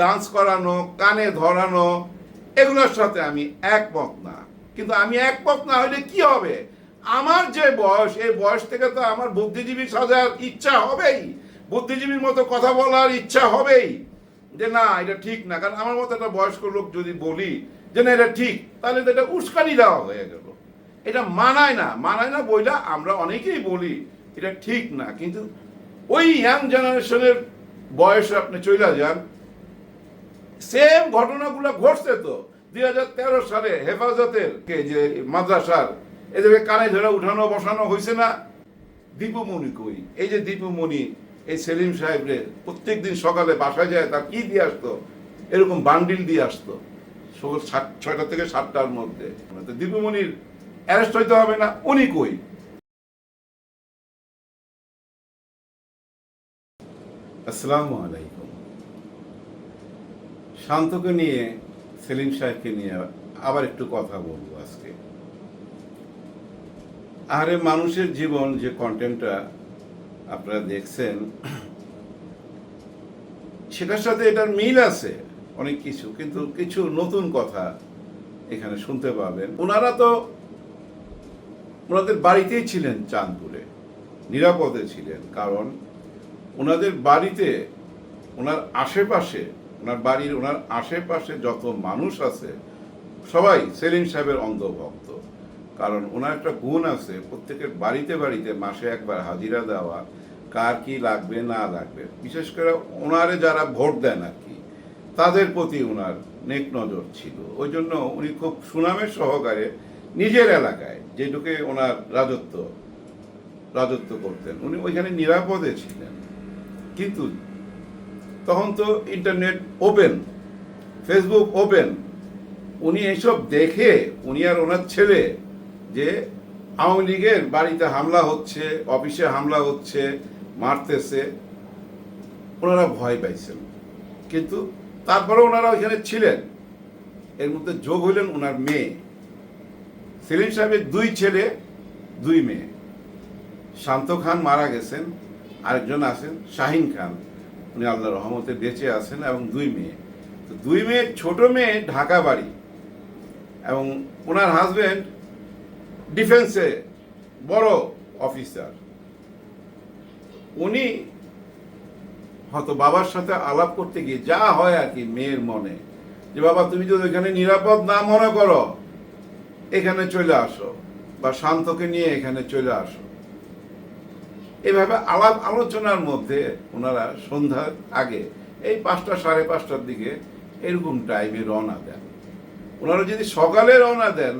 Dance করানো, কানে ধরানো, এগুলোর সাথে আমি একমত না। কিন্তু আমি একমত না হলে কি হবে? আমার যে বয়স, এই বয়স থেকে তো আমার বুদ্ধিজীবী সাজার ইচ্ছা হবেই। বুদ্ধিজীবীর মতো কথা বলার ইচ্ছা হবেই। যে না, এটা ঠিক না। কারণ আমার মতো একটা বয়স্ক লোক যদি বলি যে না, এটা ঠিক, তাহলে তো এটা উস্কানি দেওয়া হয়ে গেল। এটা মানায় না। মানায় না বইটা আমরা অনেকেই বলি, এটা ঠিক না। কিন্তু ওই ইয়াং জেনারেশনের বয়সে আপনি চলে যান সেম ঘটনাগুলো ঘটছে তো। দুই হাজার তেরো সালে হেফাজতের যে মাদ্রাসার এদেরকে কানে ধরে উঠানো বসানো হয়েছে না? দীপুমণি কই? এই যে দীপু দীপুমণি এই সেলিম সাহেবরে প্রত্যেক দিন সকালে বাসায় যায়, তার কি দিয়ে আসতো? এরকম বান্ডিল দিয়ে আসতো। সকাল সাত, ছয়টা থেকে সাতটার মধ্যে। তো দীপুমণির অ্যারেস্ট হইতে হবে না, উনি কই? আসসালামু আলাইকুম। শান্তকে নিয়ে, সেলিম সাহেবকে নিয়ে আবার একটু কথা বলব আজকে। আরে মানুষের জীবন যে কন্টেন্টটা আপনারা দেখছেন, সেটার সাথে এটার মিল আছে অনেক কিছু, কিন্তু কিছু নতুন কথা এখানে শুনতে পাবেন। ওনারা তো ওনাদের বাড়িতেই ছিলেন চাঁদপুরে, নিরাপদে ছিলেন, কারণ ওনাদের বাড়িতে, ওনার আশেপাশে ওনার বাড়ির, ওনার আশেপাশে যত মানুষ আছে, সবাই সেলিম সাহেবের অন্ধভক্ত কারণ ওনার একটা গুণ আছে, প্রত্যেকের বাড়িতে বাড়িতে মাসে একবার হাজিরা দেওয়া, কার কি লাগবে, না লাগবে। বিশেষ করে ওনারে যারা ভোট দেন আর কি, তাদের প্রতি ওনার নেক নজর ছিল। ওই জন্য উনি খুব সুনামের সহকারে নিজের এলাকায় যেটুকে ওনার রাজত্ব রাজত্ব করতেন, উনি ওইখানে নিরাপদে ছিলেন। কিন্তু তখন তো ইন্টারনেট ওপেন ফেসবুক ওপেন উনি এসব দেখে, উনি আর ওনার ছেলে যে আওয়ামী লীগের বাড়িতে হামলা হচ্ছে, অফিসে হামলা হচ্ছে, মারতেছে, ওনারা ভয় পাইছেন। কিন্তু তারপরে ওনারা ওইখানে ছিলেন। এর মধ্যে যোগ হইলেন ওনার মেয়ে। সেলিম সাহেবের দুই ছেলে, দুই মেয়ে। শান্ত খান মারা গেছেন, আরেকজন আছেন শাহিন খান। উনি আল্লাহ রহমতে বেঁচে আছেন এবং দুই মেয়ে। তো দুই মেয়ে ছোট মেয়ে ঢাকা বাড়ি এবং ওনার হাজবেন্ড ডিফেন্সে বড় অফিসার উনি হয়তো বাবার সাথে আলাপ করতে গিয়ে যা হয় আর কি মেয়ের মনে, যে বাবা তুমি যদি এখানে নিরাপদ না মনে করো, এখানে চলে আসো বা শান্তকে নিয়ে এখানে চলে আসো। এভাবে আলাপ আলোচনার মধ্যে ওনারা সন্ধ্যার আগে এই পাঁচটা সাড়ে পাঁচটার দিকে এরকম টাইমে রওনা দেন। ওনারা যদি সকালে রওনা দেন,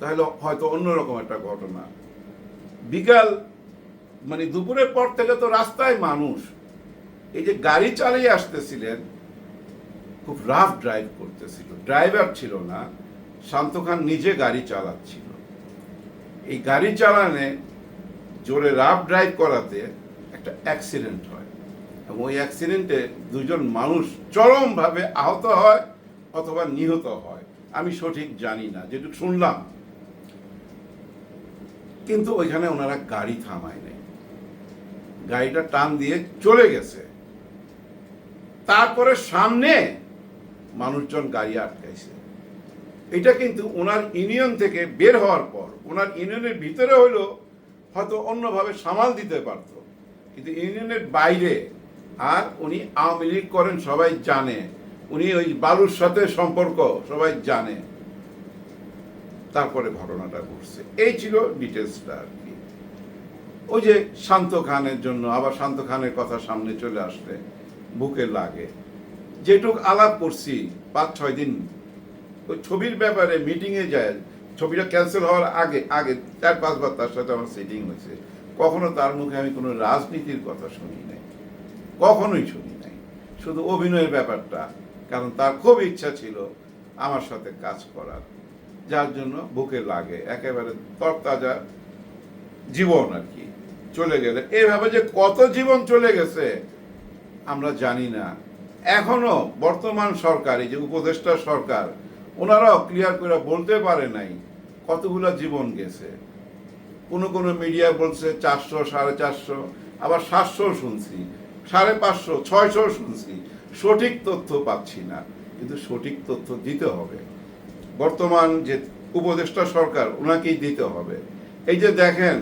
তাহলে হয়তো অন্যরকম একটা ঘটনা। বিকাল মানে দুপুরের পর থেকে তো রাস্তায় মানুষ। এই যে গাড়ি চালিয়ে আসতেছিলেন, খুব রাফ ড্রাইভ করতেছিল। ড্রাইভার ছিল না শান্ত খান নিজে গাড়ি চালাচ্ছিল। এই গাড়ি চালানে জোরে রাফ ড্রাইভ করাতে একটা অ্যাক্সিডেন্ট হয়। এবং ওই অ্যাক্সিডেন্টে দুজন মানুষ চরমভাবে আহত হয় অথবা নিহত হয়। আমি সঠিক জানি না, যেটুকু শুনলাম। কিন্তু ওইখানে ওনারা গাড়ি থামায় নেই। গাড়িটা টান দিয়ে চলে গেছে। তারপরে সামনে মানুষজন গাড়ি আটকাইছে। এটা কিন্তু ওনার ইউনিয়ন থেকে বের হওয়ার পর, ওনার ইউনিয়নের ভিতরে হইল হয়তো অন্যভাবে সামাল দিতে পারত। কিন্তু ইউনিয়নের বাইরে আর উনি আওয়ামী লীগ করেন, সবাই জানে। উনি ওই বালুর সাথে সম্পর্ক, সবাই জানে। তারপরে ঘটনাটা ঘটছে। এই ছিল ডিটেলসটা আর কি। ওই যে শান্ত খানের জন্য, আবার শান্ত খানের কথা সামনে চলে আসলে বুকে লাগে। যেটুক আলাপ করছি পাঁচ ছয় দিন, ওই ছবির ব্যাপারে মিটিংয়ে যায় ছবিটা ক্যান্সেল হওয়ার আগে আগে চার পাঁচবার তার সাথে আমার সিটিং হয়েছে। কখনো তার মুখে আমি কোনো রাজনীতির কথা শুনি নাই। কখনোই শুনি নাই। শুধু অভিনয়ের ব্যাপারটা, কারণ তার খুব ইচ্ছা ছিল আমার সাথে কাজ করার। যার জন্য বুকে লাগে, একেবারে তরতাজা জীবন আর কি চলে গেলে। এইভাবে যে কত জীবন চলে গেছে, আমরা জানি না। এখনও বর্তমান সরকার এই যে উপদেষ্টা সরকার ওনারাও ক্লিয়ার করে বলতে পারে নাই কতগুলো জীবন গেছে। কোনো কোনো মিডিয়া বলছে চারশো, সাড়ে চারশো, আবার সাতশো শুনছি, সাড়ে পাঁচশো, ছয়শো শুনছি। সঠিক তথ্য পাচ্ছি না, কিন্তু সঠিক তথ্য দিতে হবে। বর্তমান যে উপদেষ্টা সরকার ওনাকেই দিতে হবে। এই যে দেখেন,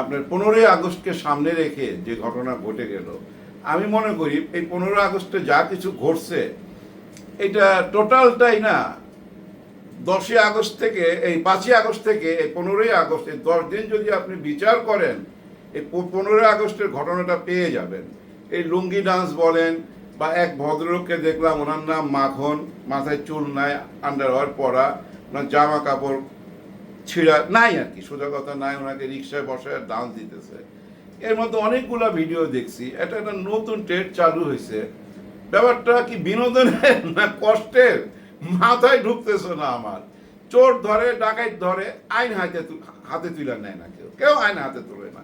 আপনার পনেরোই আগস্টকে সামনে রেখে যে ঘটনা ঘটে গেল, আমি মনে করি এই পনেরোই আগস্টে যা কিছু ঘটছে এটা টোটালটাই না, দশই আগস্ট থেকে, এই পাঁচই আগস্ট থেকে, এই পনেরোই আগস্ট, এই দশ দিন যদি আপনি বিচার করেন, এই পনেরোই আগস্টের ঘটনাটা পেয়ে যাবেন। এই লুঙ্গি ডান্স বলেন বা এক ভদ্রলোককে দেখলাম, ওনার নাম মাখন, মাথায় চুল নাই আন্ডারওয়ার পরা, ওনার জামা কাপড় ছিঁড়া, নাই আর কি, সোজা কথা নাই, ওনাকে রিক্সায় বসায় ডান্স দিতেছে। এর মধ্যে অনেকগুলা ভিডিও দেখছি, এটা একটা নতুন ট্রেড চালু হয়েছে ব্যাপারটা কি বিনোদনের না কষ্টের? মাথায় ঢুকতেছে না আমার। চোর ধরে, ডাকাইত ধরে, আইন হাতে হাতে তুলে নেয় না কেউ। কেউ আইন হাতে তোলে না।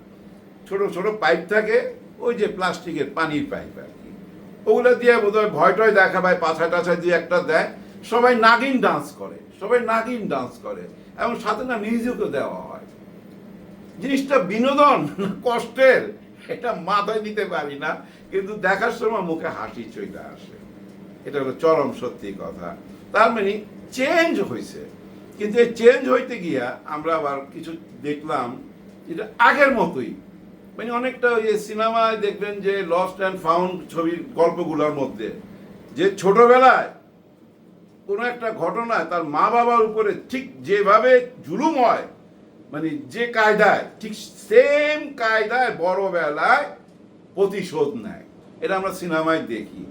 ছোট ছোট পাইপ থাকে, ওই যে প্লাস্টিকের পানির পাইপ আর কি। ওগুলো দিয়ে বোধহয় ভয় টয় দেখাবায় পাছা টাছা দিয়ে একটা দেয়। সবাই নাগিন ডান্স করে, সবাই নাগিন ডান্স করে, এবং সাথে না মিউজিকও দেওয়া হয়। জিনিসটা বিনোদন কষ্টের, এটা মাথায় নিতে পারি না। কিন্তু দেখার সময় মুখে হাসি চলে আসে। এটা হলো চরম সত্যি কথা। তার মানে চেঞ্জ হয়েছে কিন্তু এই চেঞ্জ হইতে গিয়া আমরা আবার কিছু দেখলাম যেটা আগের মতোই। মানে অনেকটা ওই সিনেমায় দেখবেন যে লস্ট অ্যান্ড ফাউন্ড ছবির গল্পগুলোর মধ্যে। যে ছোটবেলায় কোনো একটা ঘটনায় তার মা বাবার উপরে ঠিক যেভাবে জুলুম হয় মানে যে কায়দায়, ঠিক সেম কায়দায় বড়বেলায় প্রতিশোধ নেয়। এটা আমরা সিনেমায় দেখি।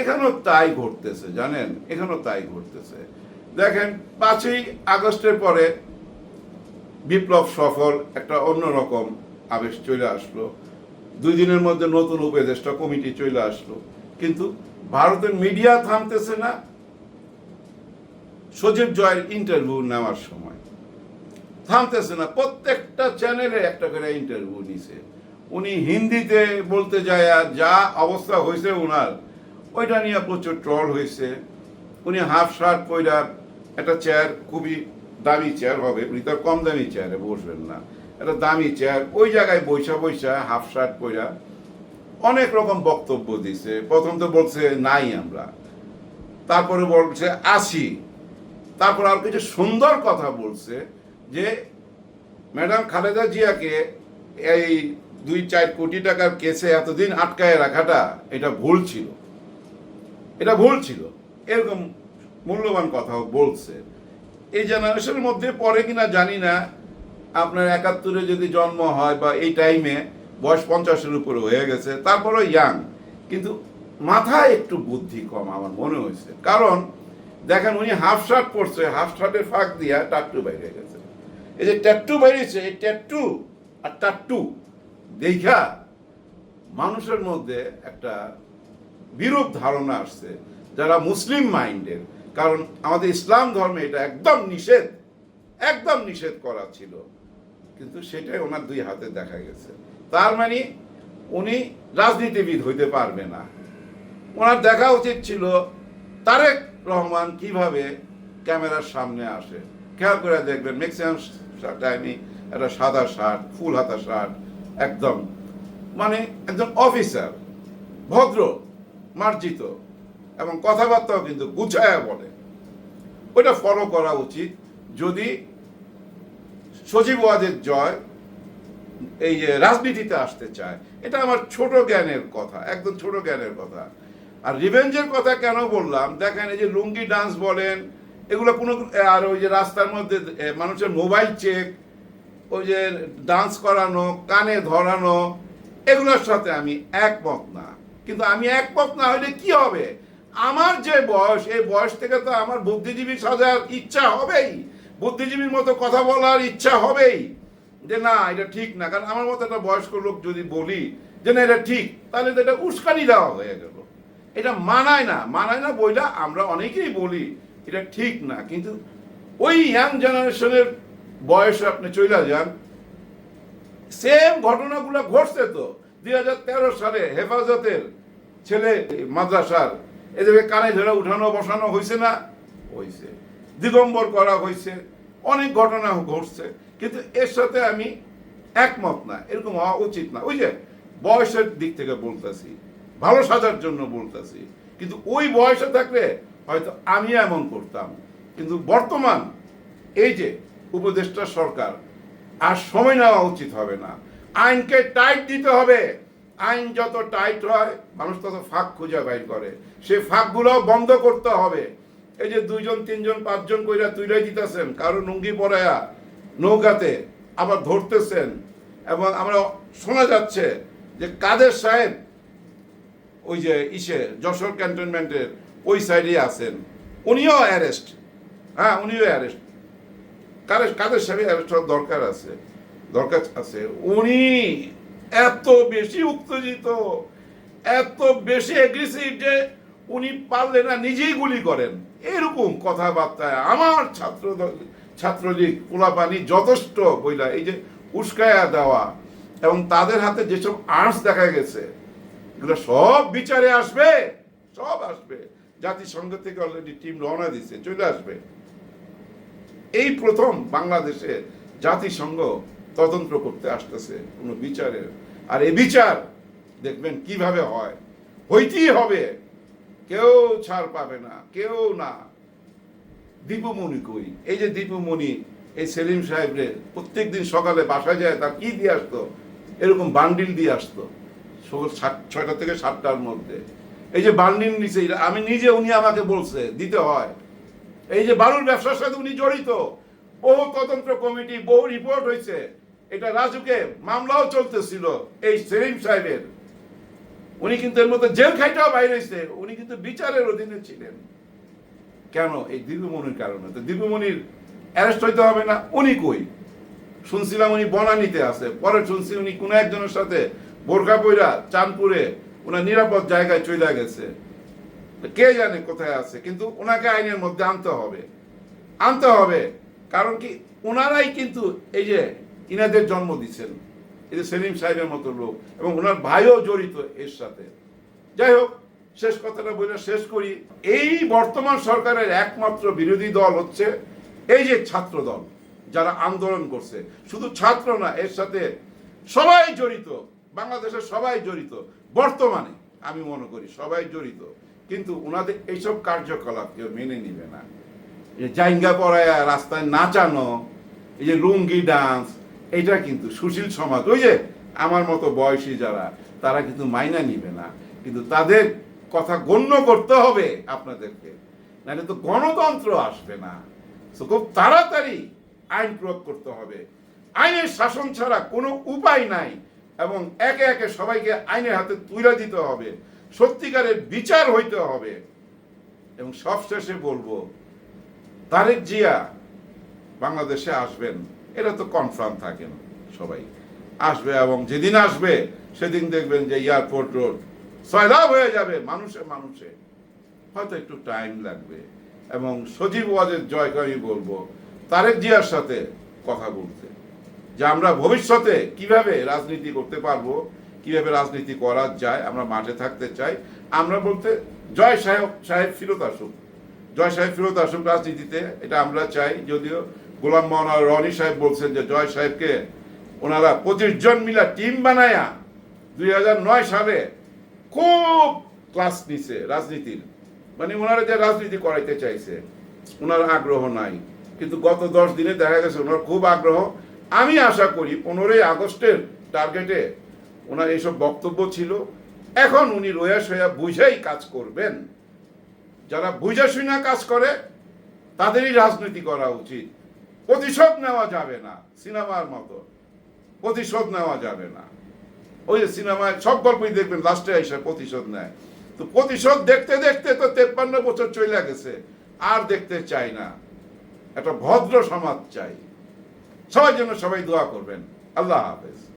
এখানেও তাই ঘটতেছে, জানেন? এখানেও তাই ঘটতেছে। দেখেন, পাঁচই আগস্টের পরে বিপ্লব সফল, একটা অন্যরকম আবেশ চলে আসলো। দুই দিনের মধ্যে নতুন উপদেষ্টা কমিটি চলে আসলো। কিন্তু ভারতের মিডিয়া থামতেছে না। সজীব জয়ের ইন্টারভিউ নেওয়ার সময়। থামতেছে না। প্রত্যেকটা চ্যানেলে একটা করে ইন্টারভিউ নিছে। উনি হিন্দিতে বলতে যায় আর যা অবস্থা হয়েছে ওনার ওইটা নিয়ে প্রচুর ট্রল হয়েছে। উনি হাফ শার্ট পইরা একটা চেয়ার খুবই দামি চেয়ার হবে, উনি তো আর কম দামি চেয়ারে বসবেন না। একটা দামি চেয়ার ওই জায়গায় বৈশা বৈশা হাফ শার্ট পইরা অনেক রকম বক্তব্য দিছে। প্রথম তো বলছে, নাই আমরা। তারপরে বলছে, আসি। তারপর আর কিছু সুন্দর কথা বলছে যে, ম্যাডাম খালেদা জিয়াকে এই দুই চার কোটি টাকার কেসে এতদিন আটকায় রাখাটা এটা ভুল ছিল। এটা ভুল ছিল। এরকম মূল্যবান কথাও বলছে। এই জেনারেশনের মধ্যে পরে কিনা জানি না। আপনার একাত্তরে যদি জন্ম হয় বা এই টাইমে বয়স পঞ্চাশের উপরে হয়ে গেছে, তারপরেও ইয়াং। কিন্তু মাথায় একটু বুদ্ধি কম আমার মনে হয়েছে। কারণ দেখেন উনি হাফ শার্ট পরছে, হাফ শার্টের ফাঁক দিয়া টাট্টু বাইরে গেছে। এই যে ট্যাট্টু বেরিয়েছে এই ট্যাট্টু আর টাট্টু দেখা মানুষের মধ্যে একটা বিরূপ ধারণা আসছে, যারা মুসলিম মাইন্ডের। কারণ আমাদের ইসলাম ধর্মে এটা একদম নিষেধ একদম নিষেধ করা ছিল। কিন্তু সেটাই ওনার দুই হাতে দেখা গেছে। তার মানে উনি রাজনীতিবিদ হইতে পারবে না। ওনার দেখা উচিত ছিল তারেক রহমান কীভাবে ক্যামেরার সামনে আসে। খেয়াল করে দেখবেন, ম্যাক্সিমাম টাইমই একটা সাদা শার্ট, ফুল হাতা শার্ট একদম। মানে একজন অফিসার, ভদ্র, মার্জিত, এবং কথাবার্তাও কিন্তু গুছায়া বলে। ওটা ফলো করা উচিত। যদি সজীব ওয়াজের জয় এই যে রাজনীতিতে আসতে চায়, এটা আমার ছোট জ্ঞানের কথা, একদম ছোট জ্ঞানের কথা। আর রিভেঞ্জের কথা কেন বললাম? দেখেন এই যে লুঙ্গি ডান্স বলেন, এগুলো কোনো, আর ওই যে রাস্তার মধ্যে মানুষের মোবাইল চেক ওই যে ডান্স করানো, কানে ধরানো, এগুলোর সাথে আমি একমত না। কিন্তু আমি একমত না হলে কি হবে? আমার যে বয়স, এই বয়স থেকে তো আমার বুদ্ধিজীবী সাজার ইচ্ছা হবেই। বুদ্ধিজীবীর মতো কথা বলার ইচ্ছা হবেই। যে না, এটা ঠিক না। কারণ আমার মতো একটা বয়স্ক লোক যদি বলি যে না, এটা ঠিক, তাহলে তো এটা উস্কানি দেওয়া হয়ে গেল। এটা মানায় না। মানায় না বইটা আমরা অনেকেই বলি, এটা ঠিক না। কিন্তু ওই ইয়াং জেনারেশনের বয়সে আপনি চলে যান। সেম ঘটনাগুলো ঘটছে তো। দুই হাজার তেরো সালে হেফাজতের ছেলে, মাদ্রাসার এদেরকে কানে ধরে উঠানো বসানো হয়েছে না? হয়েছে দিগম্বর করা হয়েছে অনেক ঘটনা ঘটছে। কিন্তু এর সাথে আমি একমত না। এরকম হওয়া উচিত না। ওই যে বয়সের দিক থেকে বলতেছি, ভালো সাজার জন্য বলতেছি, কিন্তু ওই বয়সে থাকলে হয়তো আমি এমন করতাম। কিন্তু বর্তমান এই যে উপদেষ্টা সরকার। আর সময় নেওয়া উচিত হবে না। আইনকে টাইট দিতে হবে। আইন যত টাইট হয়, মানুষ তত ফাঁক খুঁজে বাইর করে। সে ফাঁকগুলো বন্ধ করতে হবে। এই যে দুইজন, তিনজন, পাঁচজন কইরা তুইরাই দিতেছেন, কারও লুঙ্গি পরায়া নৌকাতে আবার ধরতেছেন, এবং আমরা শোনা যাচ্ছে যে কাদের সাহেব ওই যে ইসে যশোর ক্যান্টনমেন্টের ওই সাইডে আছেন। উনিও অ্যারেস্ট হ্যাঁ উনিও অ্যারেস্ট কাদের কাদের সাহেব অ্যারেস্ট হওয়ার দরকার আছে? দরকার আছে। উনি এত বেশি উত্তেজিত, এত বেশি অ্যাগ্রেসিভ যে উনি পারলে না নিজেই গুলি করেন। এরকম কথাবার্তায় আমার ছাত্র ছাত্রলীগ পোলাপানি যথেষ্ট বইলা। এই যে উস্কায়া দেওয়া এবং তাদের হাতে যেসব আর্টস দেখা গেছে, এগুলো সব বিচারে আসবে, সব আসবে। জাতিসংঘ থেকে অলরেডি টিম রওনা দিচ্ছে চলে আসবে। এই প্রথম বাংলাদেশে জাতিসংঘ তদন্ত করতে আসতেছে কোনো বিচারের। আর এই বিচার দেখবেন কীভাবে হয়? হইতেই হবে। কেউ ছাড় পাবে না, কেউ না। দীপুমণি কই? এই যে দীপুমণি, এই সেলিম সাহেবরে প্রত্যেকদিন সকালে বাসায় যায়, তার কি দিয়ে আসতো? এরকম বান্ডিল দিয়ে আসতো, সকাল সাত- ছয়টা থেকে সাতটার মধ্যে। এই যে বান্ডিল নিচে আমি নিজে, উনি আমাকে বলছে, দিতে হয়। এই যে বালুর ব্যবসার সাথে উনি জড়িত, বহু তদন্ত কমিটি, বহু রিপোর্ট হয়েছে। এটা রাজুকে মামলাও চলতেছিল এই সেলিম সাহেবের। উনি কিন্তু এর মধ্যে জেল খাইটাও বাইরে হয়েছে। উনি কিন্তু বিচারের অধীনে ছিলেন। কেন? এই দীপুমণির কারণে। তো দীপুমণির অ্যারেস্ট হইতে হবে না। উনি কই? শুনছিলাম উনি বনানিতে আছে। পরে শুনছি উনি কোনো একজনের সাথে বোরখা পইরা চাঁদপুরে ওনার নিরাপদ জায়গায় চলে গেছে। কে জানে কোথায় আছে? কিন্তু ওনাকে আইনের মধ্যে আনতে হবে। আনতে হবে। কারণ কি? ওনারাই কিন্তু এই যে ইনাদের জন্ম দিচ্ছেন। এই যে সেলিম সাহেবের মতো লোক এবং ওনার ভাইও জড়িত এর সাথে। যাই হোক, শেষ কথাটা বলে শেষ করি। এই বর্তমান সরকারের একমাত্র বিরোধী দল হচ্ছে এই যে ছাত্র দল, যারা আন্দোলন করছে। শুধু ছাত্র না, এর সাথে সবাই জড়িত। বাংলাদেশের সবাই জড়িত। বর্তমানে আমি মনে করি সবাই জড়িত। কিন্তু ওনাদের এইসব কার্যকলাপ কেউ মেনে নিবে না। যে জাইঙ্গা পড়ায় রাস্তায় নাচানো, এই যে লুঙ্গি ডান্স এটা কিন্তু সুশীল সমাজ, ওই যে আমার মতো বয়সী যারা, তারা কিন্তু মাইনা নিবে না। কিন্তু তাদের কথা গণ্য করতে হবে আপনাদেরকে। নাহলে তো গণতন্ত্র আসবে না। তো খুব তাড়াতাড়ি আইন প্রয়োগ করতে হবে। আইনের শাসন ছাড়া কোনো উপায় নাই এবং একে একে সবাইকে আইনের হাতে তুলে দিতে হবে। সত্যিকারের বিচার হইতে হবে। এবং সবশেষে বলব, তারেক জিয়া বাংলাদেশে আসবেন, এটা তো কনফার্ম থাকেন সবাই। আসবে এবং যেদিন আসবে, সেদিন দেখবেন যে এয়ারপোর্ট রোড সয়লাভ হয়ে যাবে মানুষে মানুষে। হয়তো একটু টাইম লাগবে। এবং সজীব ওয়াজের জয়কে আমি বলব, তারেক জিয়ার সাথে কথা বলতে। যে আমরা ভবিষ্যতে কীভাবে রাজনীতি করতে পারব কীভাবে রাজনীতি করা যায়, আমরা মাঠে থাকতে চাই। আমরা বলতে জয় সাহেব সাহেব ফিরত আসুক। জয় সাহেব ফিরত আসুক রাজনীতিতে, এটা আমরা চাই। যদিও গোলাম মোহন আর রনি সাহেব বলছেন যে জয় সাহেবকে ওনারা পঁচিশ জন মিলা টিম বানায়া দুই নয় সালে খুব ক্লাস নিছে রাজনীতির। মানে ওনারা যে রাজনীতি করাইতে চাইছে, ওনার আগ্রহ নাই। কিন্তু গত দশ দিনে দেখা গেছে ওনার খুব আগ্রহ। আমি আশা করি পনেরোই আগস্টের টার্গেটে ওনার এইসব বক্তব্য ছিল। এখন উনি রয়া সয়া বুঝেই কাজ করবেন। যারা বুঝে শুনে কাজ করে, তাদেরই রাজনীতি করা উচিত। প্রতিশোধ নেওয়া যাবে না সিনেমার মতো। প্রতিশোধ নেওয়া যাবে না। ওই যে সিনেমায় সব গল্পই দেখবেন, লাস্টে এসে প্রতিশোধ নেয়। তো প্রতিশোধ দেখতে দেখতে তো তেপ্পান্ন বছর চলে গেছে। আর দেখতে চাই না। একটা ভদ্র সমাজ চাই। সবার জন্য সবাই দোয়া করবেন। আল্লাহ হাফেজ।